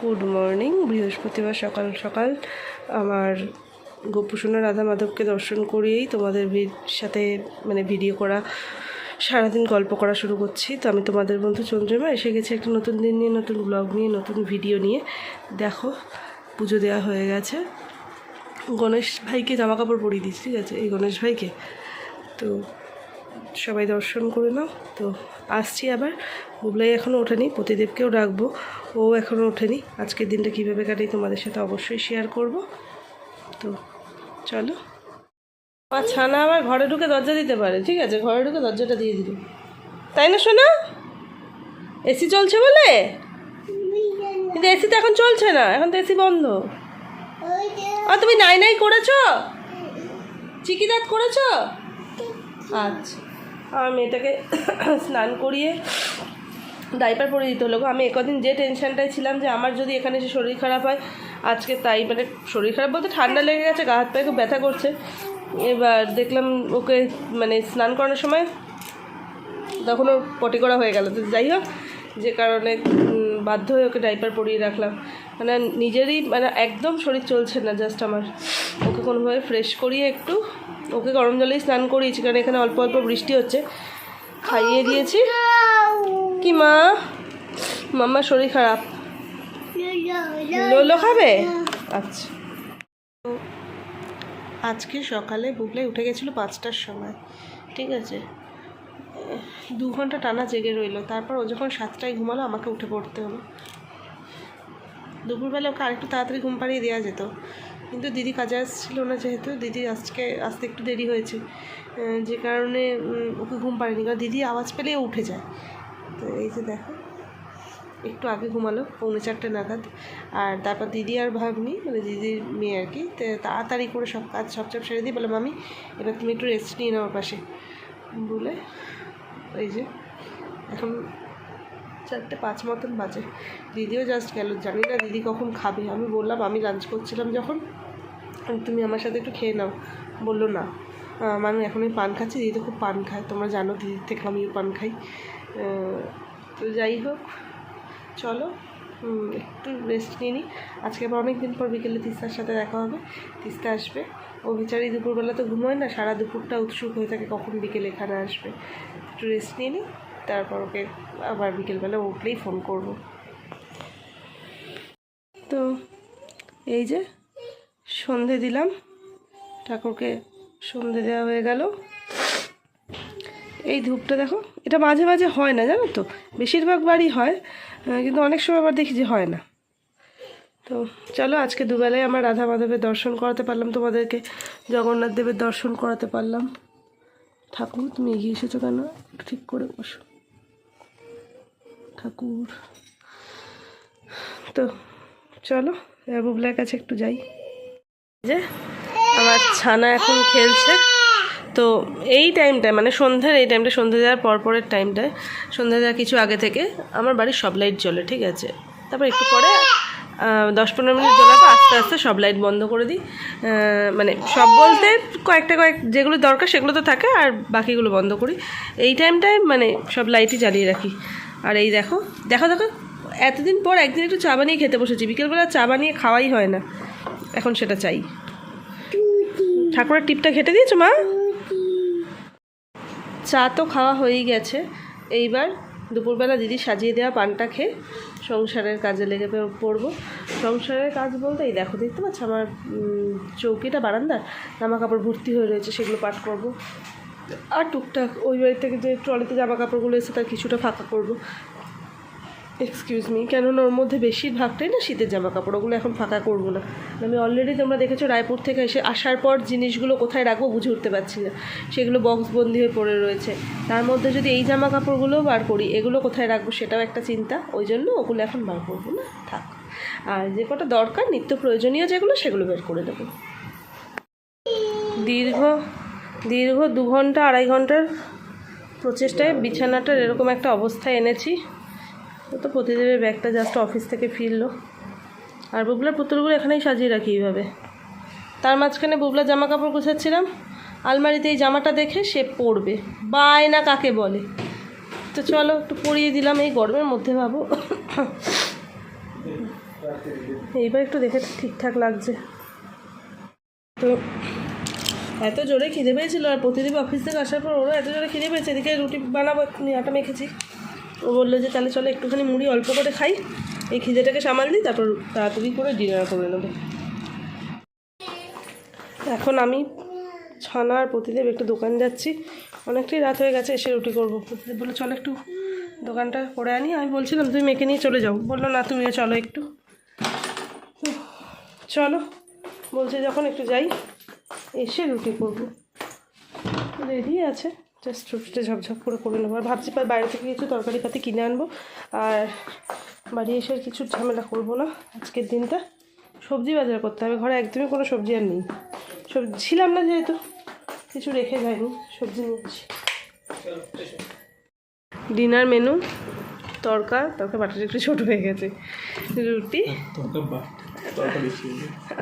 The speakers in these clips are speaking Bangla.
গুড মর্নিং বৃহস্পতিবার সকাল সকাল। আমার গোপুসোনা রাধা মাধবকে দর্শন করিয়েই তোমাদের সাথে মানে ভিডিও করা, সারাদিন গল্প করা শুরু করছি। তো আমি তোমাদের বন্ধু চন্দ্রিমা, এসে গেছি একটা নতুন দিন নিয়ে, নতুন ব্লগ নিয়ে, নতুন ভিডিও নিয়ে। দেখো, পুজো দেওয়া হয়ে গেছে। গণেশ ভাইকে জামা কাপড় পরিয়ে দিচ্ছি, ঠিক আছে? এই গণেশ ভাইকে। তো সবাই দর্শন করে নাও। তো আসছি আবার। বুবলাই এখনও ওঠেনি, প্রতিদেবকেও ডাকবো। ও এখনও ওঠেনি। আজকের দিনটা কীভাবে কাটাই তোমাদের সাথে অবশ্যই শেয়ার করব। তো চলো। আমার ছানা আবার ঘরে ঢুকে দরজা দিতে পারে। ঠিক আছে, ঘরে ঢুকে দরজাটা দিয়ে দিল। তাই না শোনা এসি চলছে বলে? কিন্তু এসি তো এখন চলছে না। এখন তো এসি বন্ধ। আর তুমি নাই নাই করেছ? চিকি দাঁত করেছ? আচ্ছা। আমার মেয়েটাকে স্নান করিয়ে ডাইপার পরিয়ে দিতে হলো। আমি একদিন যে টেনশনটাই ছিলাম যে আমার যদি এখানে এসে শরীর খারাপ হয়, আজকে তাই মানে শরীর খারাপ বলতে ঠান্ডা লেগে গেছে, গা হাত পায়ে খুব ব্যথা করছে। এবার দেখলাম ওকে মানে স্নান করানোর সময় তখন ওর পটি করা হয়ে গেল। তো যাই হোক, যে কারণে বাধ্য হয়ে ওকে ডাইপার পরিয়ে রাখলাম। মানে নিজেরই মানে একদম শরীর চলছে না জাস্ট আমার। ওকে কোনোভাবে ফ্রেশ করিয়ে একটু ওকে গরম জলেই স্নান করিয়েছি, কারণ এখানে অল্প অল্প বৃষ্টি হচ্ছে। খাইয়ে দিয়েছি। কি মা? মাম্মার শরীর খারাপ। লোলো খাবে? আচ্ছা। আজকে সকালে বুবলাই উঠে গেছিল পাঁচটার সময়, ঠিক আছে? দু ঘণ্টা টানা জেগে রইল, তারপর ও যখন সাতটায় ঘুমালো আমাকে উঠে পড়তে হলো। দুপুরবেলা ওকে আরেকটু তাড়াতাড়ি ঘুম পাড়িয়ে দেওয়া যেত। কিন্তু দিদি কাজে আসছিল না যেহেতু, দিদি আজকে, আসতে একটু দেরি হয়েছে। যে কারণে ওকে ঘুম পাড়িনি। কারণ দিদি আওয়াজ পেলেই উঠে যায়। তো এই যে দেখো, একটু আগে ঘুমালো, পৌনে চারটে নাগাদ। আর তারপর দিদি আর ভাবনি মানে দিদির মেয়ে আর কি তাড়াতাড়ি করে সব কাজ, সব চাপ সেরে দিয়ে বলে, মামি, এবার তুমি একটু রেস্ট নিয়ে নাও পাশে। বলে, এই যে, এখন চারটে পাঁচ মতন বাজে। দিদিও জাস্ট গেল। জানি না দিদি কখন খাবে। আমি বললাম, আমি লাঞ্চ করছিলাম যখন। তুমি আমার সাথে একটু খেয়ে নাও। বলল, না। আমি এখন আমি পান খাচ্ছি। দিদি তো খুব পান খায়। তোমরা জানো দিদির থেকে আমিও পান খাই। তো যাই হোক, চলো একটু রেস্ট নিয়ে নিই আজকে আবার অনেক দিন পর বিকেলে তিস্তার সাথে দেখা হবে। তিস্তা আসবে। ও বিচারি দুপুরবেলা তো ঘুমোয় না, সারা দুপুরটা উৎসুক হয়ে থাকে কখন বিকেলে এখানে আসবে। একটু রেস্ট নিয়ে নিই তারপর ওকে আবার বিকেলবেলা উঠলেই ফোন করব। তো এই যে সন্ধে দিলাম, ঠাকুরকে সন্ধে দেওয়া হয়ে গেল। এই ধূপটা দেখো, এটা মাঝে মাঝে হয় না, জানো তো? বেশিরভাগ বাড়ি হয় কিন্তু অনেক সময় আবার দেখি যে হয় না। তো চলো, আজকে দুবেলায় আমার রাধা মাধবের দর্শন করাতে পারলাম, তোমাদেরকে জগন্নাথ দেবের দর্শন করাতে পারলাম। ঠাকুর, তুমি এগিয়ে এসেছ কেন? ঠিক করে বসো। ঠাকুর। তো চলো বুবলার কাছে একটু যাই। যে, আমার ছানা এখন খেলছে। তো এই টাইমটায় মানে সন্ধ্যার এই টাইমটা সন্ধ্যে দেওয়ার পরপরের টাইমটায়, সন্ধ্যা দেওয়ার কিছু আগে থেকে আমার বাড়ির সব লাইট জ্বলে, ঠিক আছে? তারপর একটু পরে দশ পনেরো মিনিট জ্বলার পর আস্তে আস্তে সব লাইট বন্ধ করে দিই। মানে সব বলতে কয়েকটা কয়েক, যেগুলো দরকার সেগুলো তো থাকে, আর বাকিগুলো বন্ধ করি। এই টাইমটায় মানে সব লাইটই জ্বালিয়ে রাখি। আর এই দেখো দেখো দেখো, এতদিন পর একদিন একটু চা বানিয়ে খেতে বসেছি। বিকেলবেলা চা বানিয়ে খাওয়াই হয় না। এখন সেটা চাই। ঠাকুরের টিপটা ঘেটে দিয়েছ, মা? চা তো খাওয়া হয়েই গেছে। এইবার দুপুরবেলা দিদি সাজিয়ে দেওয়া পানটা খেয়ে সংসারের কাজে লেগে পড়ব। সংসারের কাজ বলতে এই দেখো, দেখতে পাচ্ছ আমার চৌকিটা বারান্দার। জামা কাপড় ভর্তি হয়ে রয়েছে, সেগুলো পাঠ করব। আর টুকটাক, ওই বাড়ি থেকে যে ট্রলিতে জামা কাপড়গুলো এসে তার কিছুটা ফাঁকা করব এক্সকিউজ মি কেননা ওর মধ্যে বেশিরভাগটাই না শীতের জামা কাপড় ওগুলো এখন ফাঁকা করব না। আমি অলরেডি তোমরা দেখেছ রায়পুর থেকে এসে আসার পর জিনিসগুলো কোথায় রাখব বুঝে উঠতে পারছি না। সেগুলো বক্স বন্দি হয়ে পড়ে রয়েছে। তার মধ্যে যদি এই জামা কাপড়গুলোও বার করি, এগুলো কোথায় রাখব সেটাও একটা চিন্তা। ওই জন্য ওগুলো এখন বার করব না, থাক। আর যে কটা দরকার, নিত্য প্রয়োজনীয় যেগুলো, সেগুলো বের করে দেবো দীর্ঘ দীর্ঘ দু ঘণ্টা, আড়াই ঘণ্টার প্রচেষ্টায় বিছানাটার এরকম একটা অবস্থায় এনেছি। তো প্রতিদেবের ব্যাগটা জাস্ট অফিস থেকে ফিরলো। আর বুবলার পুতুলগুলো এখানেই সাজিয়ে রাখি এইভাবে। তার মাঝখানে বুবলার জামা কাপড় গুছাচ্ছিলাম। আলমারিতে এই জামাটা দেখে সে পরবে বায়না কাকে বলে। তো চলো একটু পরিয়ে দিলাম এই গরমের মধ্যে ভাবো। এইবার একটু দেখে ঠিকঠাক লাগছে। তো এত জোরে খিদে পেয়েছিল আর প্রতিদিন অফিস থেকে আসার পর ওরা এত জোরে খিদে পেয়েছে, এদিকে রুটি বানাবো এক্ষুনি আটা মেখেছি। ও বলল যে, তাহলে চলো একটুখানি মুড়ি অল্প করে খাই। এই খিদেটাকে সামাল দিই, তারপর তাড়াতাড়ি করে ডিনার করে নেব। এখন আমি ছানা আর প্রতিদেব একটু দোকান যাচ্ছি। অনেকটাই রাত হয়ে গেছে, এসে রুটি করব। প্রতিদেব বলল, চলো একটু দোকানটা করে আনি। আমি বলছিলাম, তুমি মেখে নিয়ে চলে যাও। বলল, না, তুমিও চলো একটু। চলো, বলছে, যখন একটু যাই। এসে রুটি করব। রেডি আছে জাস্ট রুটিটা ঝপঝপ করে করে নেব। আর ভাবছি বাইরে থেকে কিছু তরকারি পাতি কিনে আনব। আর বাড়ি এসে কিছু ঝামেলা করব না। আজকের দিনটা সবজি বাজার করতে হবে। ঘরে একদমই কোনো সবজি আর নেই। সবজি ছিলাম না যেহেতু, কিছু রেখে যায়নি সবজি নিয়েছি ডিনার মেনু, তরকা তরকা বাটাটা একটু ছোটো হয়ে গেছে। রুটি।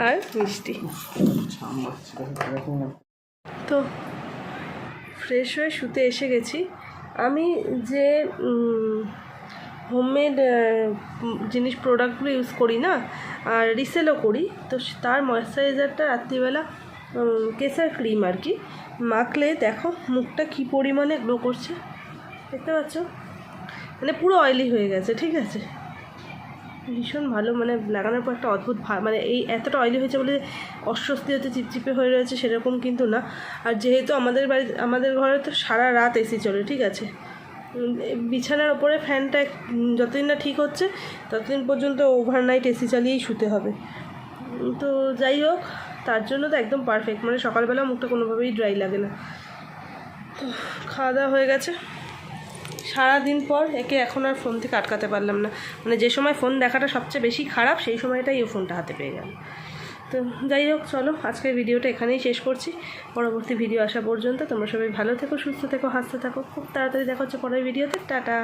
আর মিষ্টি। তো ফ্রেশ হয়ে শুতে এসে গেছি। আমি যে হোমমেড জিনিস প্রোডাক্টগুলো ইউজ করি না, আর রিসেলও করি, তো তার ময়েশ্চারাইজারটা রাত্রিবেলা কেসার ক্রিম আর কি, মাখলে দেখো মুখটা কি পরিমাণে গ্লো করছে। দেখতে পাচ্ছ? মানে পুরো অয়েলি হয়ে গেছে, ঠিক আছে? ভীষণ ভালো মানে লাগানোর পর একটা অদ্ভুত মানে এই এতটা অয়েলি হয়েছে বলে অস্বস্তি হচ্ছে, চিপচিপে হয়ে রয়েছে, সেরকম কিন্তু না। আর যেহেতু আমাদের বাড়ি, আমাদের ঘরে তো সারা রাত এসি চলে, ঠিক আছে? বিছানার ওপরে ফ্যানটা যতদিন না ঠিক হচ্ছে, ততদিন পর্যন্ত ওভারনাইট এসি চালিয়েই শুতে হবে। তো যাই হোক, তার জন্য তো একদম পারফেক্ট মানে সকালবেলা মুখটা কোনোভাবেই ড্রাই লাগে না। তো খাওয়া দাওয়া হয়ে গেছে। সারাদিন পর একে এখন আর ফোন থেকে আটকাতে পারলাম না। মানে যে সময় ফোন দেখাটা সবচেয়ে বেশি খারাপ, সেই সময়টাই ও ফোনটা হাতে পেয়ে গেল। তো যাই হোক, চলো, আজকের ভিডিওটা এখানেই শেষ করছি। পরবর্তী ভিডিও আসা পর্যন্ত তোমরা সবাই ভালো থেকো, সুস্থ থেকো, হাসতে থাকো। খুব তাড়াতাড়ি দেখা হচ্ছে পরের ভিডিওতে টাটা!